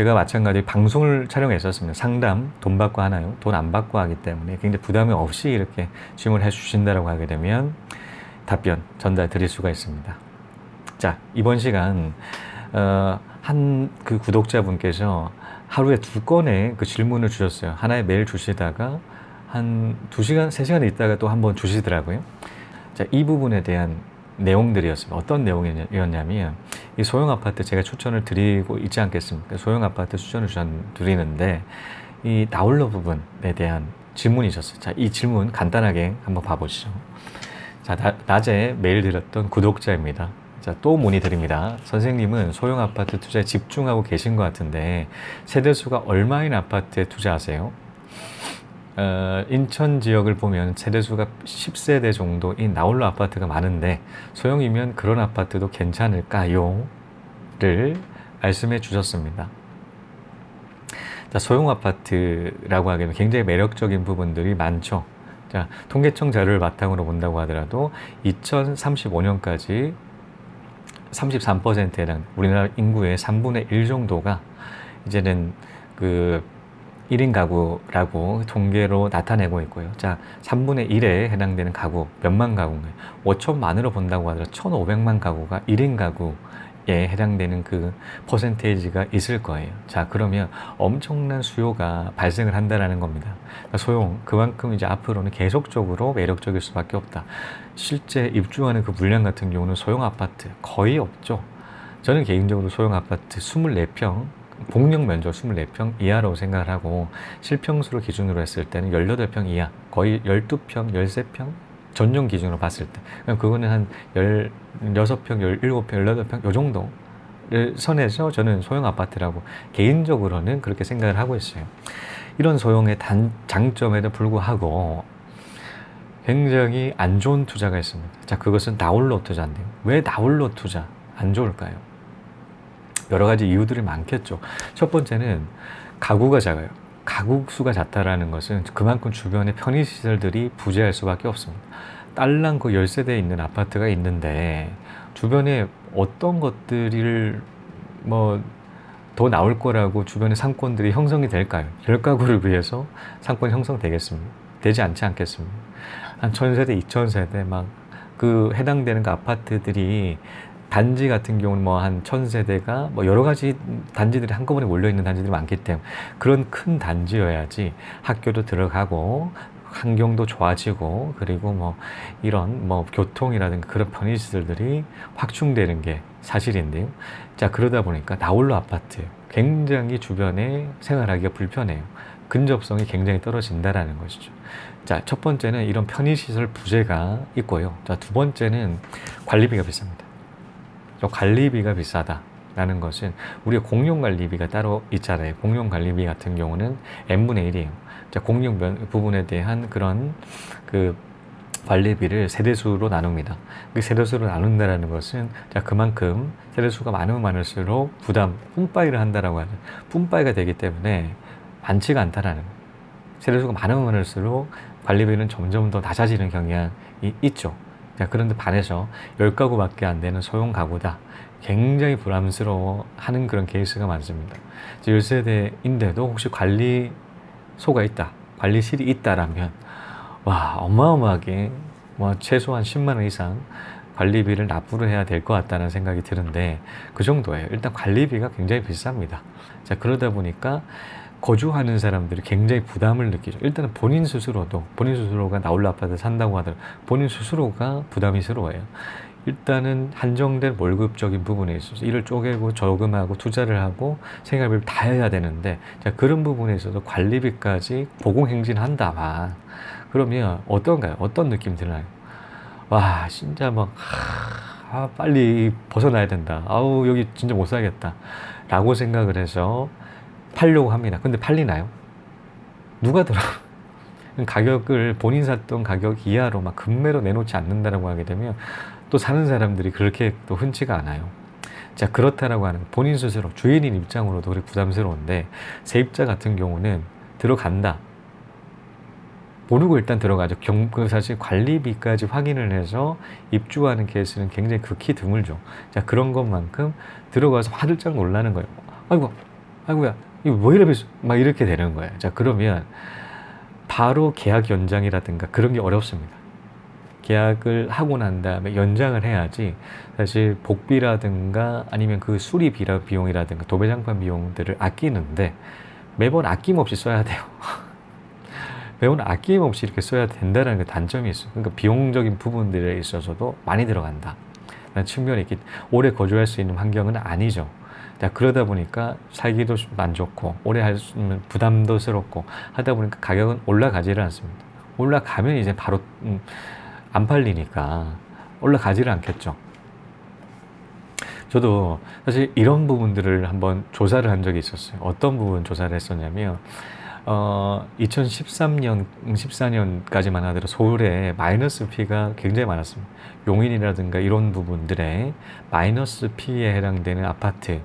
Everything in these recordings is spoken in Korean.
제가 마찬가지 방송을 촬영했었습니다. 상담 돈 받고 하나요? 돈 안 받고 하기 때문에 굉장히 부담이 없이 이렇게 질문을 해 주신다라고 하게 되면 답변 전달 드릴 수가 있습니다. 자, 이번 시간 어, 한 그 구독자분께서 하루에 두 건의 그 질문을 주셨어요. 하나에 매일 주시다가 한두 시간, 세 시간 있다가 또 한 번 주시더라고요. 자, 이 부분에 대한 내용들이었습니다. 어떤 내용이었냐면 이 소형 아파트 제가 추천을 드리고 있지 않겠습니까? 소형 아파트 추천을 드리는데 이 나홀로 부분에 대한 질문이 있었어요. 자, 이 질문 간단하게 한번 봐보시죠. 자, 나, 낮에 메일 드렸던 구독자입니다. 자, 또 문의드립니다. 선생님은 소형 아파트 투자에 집중하고 계신 것 같은데 세대수가 얼마인 아파트에 투자하세요? 어, 인천 지역을 보면 세대수가 10세대 정도인 나홀로 아파트가 많은데 소형이면 그런 아파트도 괜찮을까요? 를 말씀해 주셨습니다. 자, 소형 아파트라고 하기에는 굉장히 매력적인 부분들이 많죠. 자, 통계청 자료를 바탕으로 본다고 하더라도 2035년까지 33%에 해당 우리나라 인구의 3분의 1 정도가 이제는 그 1인 가구라고 통계로 나타내고 있고요. 자, 3분의 1에 해당되는 가구 몇만 가구인가요? 5천만으로 본다고 하더라도 1,500만 가구가 1인 가구 에 해당되는 그 퍼센테이지가 있을 거예요. 자, 그러면 엄청난 수요가 발생을 한다라는 겁니다. 그러니까 소용 그만큼 이제 앞으로는 계속적으로 매력적일 수밖에 없다. 실제 입주하는 그 물량 같은 경우는 소형 아파트 거의 없죠. 저는 개인적으로 소형 아파트 24평 복력 면적 24평 이하라고 생각을 하고 실평수로 기준으로 했을 때는 18평 이하 거의 12평, 13평 전용 기준으로 봤을 때 그거는 한 16평, 17평, 18평 요 정도 선에서 저는 소형 아파트라고 개인적으로는 그렇게 생각을 하고 있어요. 이런 소형의 단, 장점에도 불구하고 굉장히 안 좋은 투자가 있습니다. 자, 그것은 나홀로 투자인데요. 왜 나홀로 투자 안 좋을까요? 여러 가지 이유들이 많겠죠. 첫 번째는 가구가 작아요. 가구 수가 작다라는 것은 그만큼 주변에 편의시설들이 부재할 수밖에 없습니다. 딸랑 그 10세대에 있는 아파트가 있는데 주변에 어떤 것들을 뭐 더 나올 거라고 주변에 상권들이 형성이 될까요? 열 가구를 위해서 상권 형성되겠습니까? 되지 않지 않겠습니까? 한 천세대, 이천세대 막 그 해당되는 그 아파트들이 단지 같은 경우는 뭐 한 천세대가 뭐 여러 가지 단지들이 한꺼번에 몰려 있는 단지들이 많기 때문에 그런 큰 단지여야지 학교도 들어가고 환경도 좋아지고 그리고 뭐 이런 뭐 교통이라든가 그런 편의시설들이 확충되는 게 사실인데요. 자 그러다 보니까 나홀로 아파트 굉장히 주변에 생활하기가 불편해요. 근접성이 굉장히 떨어진다라는 것이죠. 자, 첫 번째는 이런 편의시설 부재가 있고요. 자, 두 번째는 관리비가 비쌉니다. 저 관리비가 비싸다 라는 것은 우리가 공용 관리비가 따로 있잖아요. 공용 관리비 같은 경우는 n분의 1이에요. 자, 공용 부분에 대한 그런 그 관리비를 세대수로 나눕니다. 그 세대수로 나눈다라는 것은 자 그만큼 세대수가 많으면 많을수록 부담, 뿜빠이를 한다라고 하죠. 뿜빠이가 되기 때문에 많지가 않다라는 거예요. 세대수가 많으면 많을수록 관리비는 점점 더 낮아지는 경향이 있죠. 자, 그런데 반해서 10가구밖에 안 되는 소형 가구다. 굉장히 부담스러워 하는 그런 케이스가 많습니다. 10세대인데도 혹시 관리소가 있다, 관리실이 있다라면, 와, 어마어마하게, 뭐, 최소한 10만 원 이상 관리비를 납부를 해야 될 것 같다는 생각이 드는데, 그 정도예요. 일단 관리비가 굉장히 비쌉니다. 자, 그러다 보니까 거주하는 사람들이 굉장히 부담을 느끼죠. 일단은 본인 스스로도 본인 스스로가 나홀로 아파트 산다고 하더라도 본인 스스로가 부담이스러워요. 일단은 한정된 월급적인 부분에 있어서 이를 쪼개고 저금하고 투자를 하고 생활비를 다 해야 되는데 자, 그런 부분에 있어서 관리비까지 보공행진한다만 그러면 어떤가요? 어떤 느낌 드나요? 와 진짜 막 아, 빨리 벗어나야 된다. 아우 여기 진짜 못 살겠다. 라고 생각을 해서 팔려고 합니다. 근데 팔리나요? 누가 들어? 가격을 본인 샀던 가격 이하로 막 금매로 내놓지 않는다라고 하게 되면 또 사는 사람들이 그렇게 또 흔치가 않아요. 자, 그렇다라고 하는 본인 스스로 주인인 입장으로도 그렇게 부담스러운데 세입자 같은 경우는 들어간다. 모르고 일단 들어가죠. 경, 그 사실 관리비까지 확인을 해서 입주하는 케이스는 굉장히 극히 드물죠. 자, 그런 것만큼 들어가서 화들짝 놀라는 거예요. 아이고, 아이고야, 이거 왜 이래? 막 이렇게 되는 거예요. 자, 그러면 바로 계약 연장이라든가 그런 게 어렵습니다. 계약을 하고 난 다음에 연장을 해야지 사실 복비라든가 아니면 그 수리 비용이라든가 도배장판 비용들을 아끼는데 매번 아낌없이 써야 돼요. 매번 아낌없이 이렇게 써야 된다는 그 단점이 있어요. 그러니까 비용적인 부분들에 있어서도 많이 들어간다. 측면이 있기 오래 거주할 수 있는 환경은 아니죠. 자, 그러다 보니까 살기도 안 좋고 오래 할 수 있는 부담도 스럽고 하다 보니까 가격은 올라가지를 않습니다. 올라가면 이제 바로 음, 안 팔리니까 올라가지를 않겠죠. 저도 사실 이런 부분들을 한번 조사를 한 적이 있었어요. 어떤 부분 조사를 했었냐면, 어, 2013년, 14년까지만 하더라도 서울에 마이너스 피가 굉장히 많았습니다. 용인이라든가 이런 부분들에 마이너스 피에 해당되는 아파트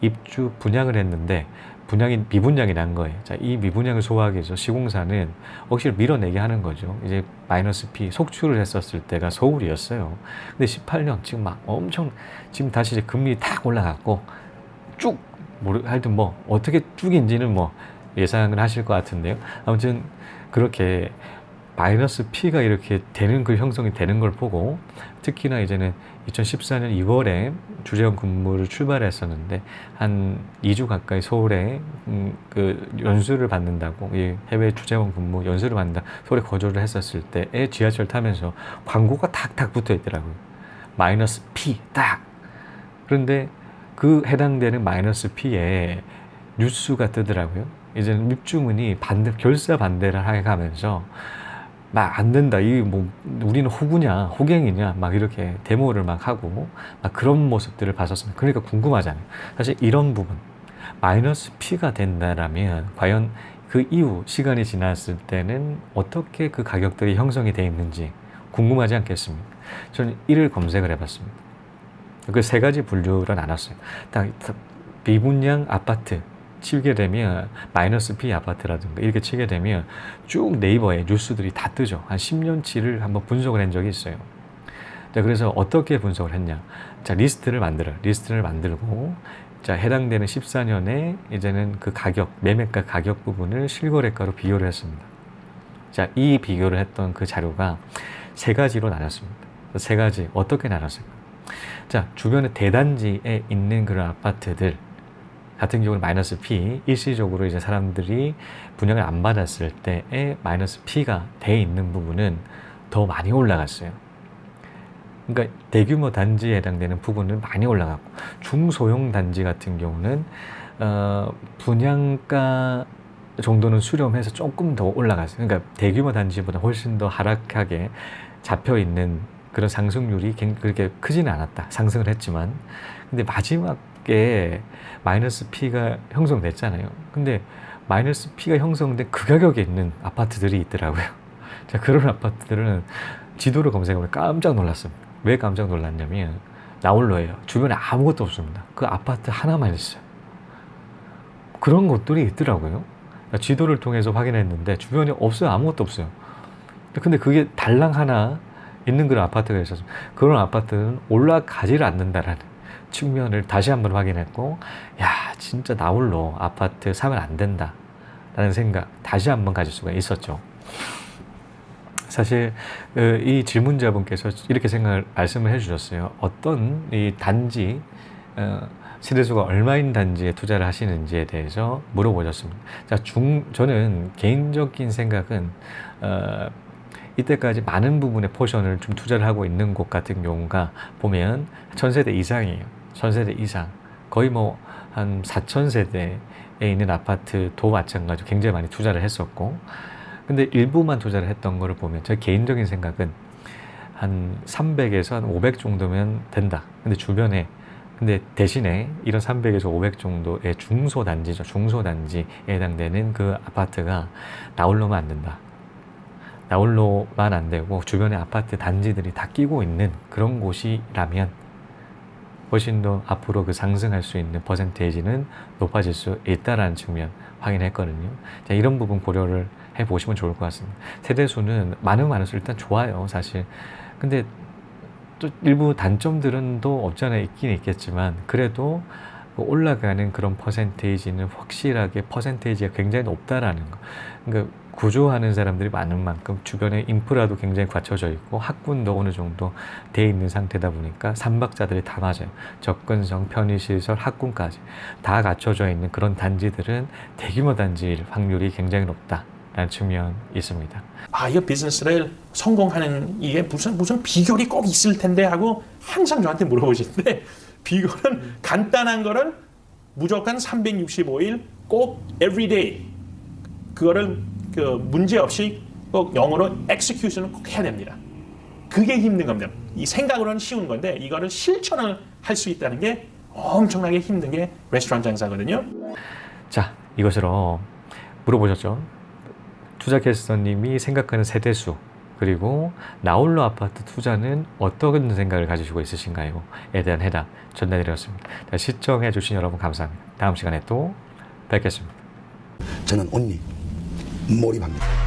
입주 분양을 했는데 분양이 미분양이 난 거예요. 자, 이 미분양을 소화하기 위해서 시공사는 억지로 밀어내게 하는 거죠. 이제 마이너스 피 속출을 했었을 때가 서울이었어요. 근데 18년 지금 막 엄청 지금 다시 이제 금리 탁 올라갔고 쭉 모르 하여튼 뭐 어떻게 쭉인지는 뭐 예상을 하실 것 같은데요. 아무튼 그렇게 마이너스 P가 이렇게 되는 그 형성이 되는 걸 보고 특히나 이제는 2014년 2월에 주재원 근무를 출발했었는데 한 2주 가까이 서울에 음, 그 연수를 받는다고 이 해외 주재원 근무 연수를 받는다 서울에 거주를 했었을 때에 지하철 타면서 광고가 탁탁 붙어 있더라고요. 마이너스 P 딱. 그런데 그 해당되는 마이너스 P에 뉴스가 뜨더라고요. 이제는 입주문이 반대 결사 반대를 해가면서 막 안 된다. 이 뭐 우리는 호구냐, 호갱이냐, 막 이렇게 데모를 막 하고 막 그런 모습들을 봤었습니다. 그러니까 궁금하잖아요. 사실 이런 부분 마이너스 P가 된다라면 과연 그 이후 시간이 지났을 때는 어떻게 그 가격들이 형성이 돼 있는지 궁금하지 않겠습니까? 저는 이를 검색을 해봤습니다. 그 세 가지 분류로 나눴어요. 딱 비분양 아파트 치게 되면 마이너스 P 아파트라든가 이렇게 치게 되면 쭉 네이버에 뉴스들이 다 뜨죠. 한 10년치를 한번 분석을 한 적이 있어요. 자, 그래서 어떻게 분석을 했냐. 자, 리스트를 만들어. 리스트를 만들고, 자, 해당되는 14년에 이제는 그 가격, 매매가 가격 부분을 실거래가로 비교를 했습니다. 자, 이 비교를 했던 그 자료가 세 가지로 나눴습니다. 세 가지, 어떻게 나눴을까? 자, 주변에 대단지에 있는 그런 아파트들, 같은 경우는 마이너스 P 일시적으로 이제 사람들이 분양을 안 받았을 때에 마이너스 P가 돼 있는 부분은 더 많이 올라갔어요. 그러니까 대규모 단지에 해당되는 부분은 많이 올라갔고 중소형 단지 같은 경우는 어, 분양가 정도는 수렴해서 조금 더 올라갔어요. 그러니까 대규모 단지보다 훨씬 더 하락하게 잡혀 있는 그런 상승률이 그렇게 크지는 않았다. 상승을 했지만 근데 마지막 게 마이너스 P가 형성됐잖아요. 근데 마이너스 P가 형성된 그 가격에 있는 아파트들이 있더라고요. 자, 그런 아파트들은 지도를 검색하면 깜짝 놀랐습니다. 왜 깜짝 놀랐냐면 나홀로예요. 주변에 아무것도 없습니다. 그 아파트 하나만 있어요. 그런 것들이 있더라고요. 지도를 통해서 확인했는데 주변에 없어요. 아무것도 없어요. 근데 그게 달랑 하나 있는 그런 아파트가 있어서 그런 아파트는 올라가지를 않는다라는 측면을 다시 한번 확인했고, 야, 진짜 나 홀로 아파트 사면 안 된다. 라는 생각 다시 한번 가질 수가 있었죠. 사실 어, 이 질문자분께서 이렇게 생각을 말씀을 해주셨어요. 어떤 이 단지 어, 세대수가 얼마인 단지에 투자를 하시는지에 대해서 물어보셨습니다. 자, 중 저는 개인적인 생각은 어, 이때까지 많은 부분의 포션을 좀 투자를 하고 있는 곳 같은 경우가 보면 천세대 이상이에요. 천세대 이상 거의 뭐 한 4천 세대에 있는 아파트도 마찬가지로 굉장히 많이 투자를 했었고 근데 일부만 투자를 했던 거를 보면 제 개인적인 생각은 한 300에서 한 500 정도면 된다. 근데 주변에 근데 대신에 이런 300에서 500 정도의 중소단지죠. 중소단지에 해당되는 그 아파트가 나홀로만 안 된다. 나홀로만 안 되고 주변에 아파트 단지들이 다 끼고 있는 그런 곳이라면 훨씬 더 앞으로 그 상승할 수 있는 퍼센테이지는 높아질 수 있다라는 측면 확인했거든요. 자, 이런 부분 고려를 해 보시면 좋을 것 같습니다. 세대수는 많으면 많을수록 일단 좋아요, 사실. 근데 또 일부 단점들은 또 없지 않아 있긴 있겠지만 그래도 그 올라가는 그런 퍼센테이지는 확실하게 퍼센테이지가 굉장히 높다라는 거. 그러니까 구조하는 사람들이 많은 만큼 주변에 인프라도 굉장히 갖춰져 있고 학군도 어느 정도 돼 있는 상태다 보니까 삼박자들이 다 맞아요. 접근성, 편의시설, 학군까지 다 갖춰져 있는 그런 단지들은 대규모 단지일 확률이 굉장히 높다 라는 측면이 있습니다. 아, 이 비즈니스를 성공하는 이게 무슨 무슨 비결이 꼭 있을 텐데 하고 항상 저한테 물어보시는데 비결은 간단한 거는 무조건 365일 꼭 everyday 그거를 그 문제 없이 꼭 영어로 execution을 꼭 해야 됩니다. 그게 힘든 겁니다. 이 생각으로는 쉬운 건데 이거를 실천을 할 수 있다는 게 엄청나게 힘든 게 레스토랑 장사거든요. 자, 이것으로 물어보셨죠. 투자 캐스터님이 생각하는 세대수 그리고 나홀로 아파트 투자는 어떤 생각을 가지시고 있으신가요?에 대한 해답 전달드렸습니다. 시청해 주신 여러분 감사합니다. 다음 시간에 또 뵙겠습니다. 저는 온리 몰입합니다.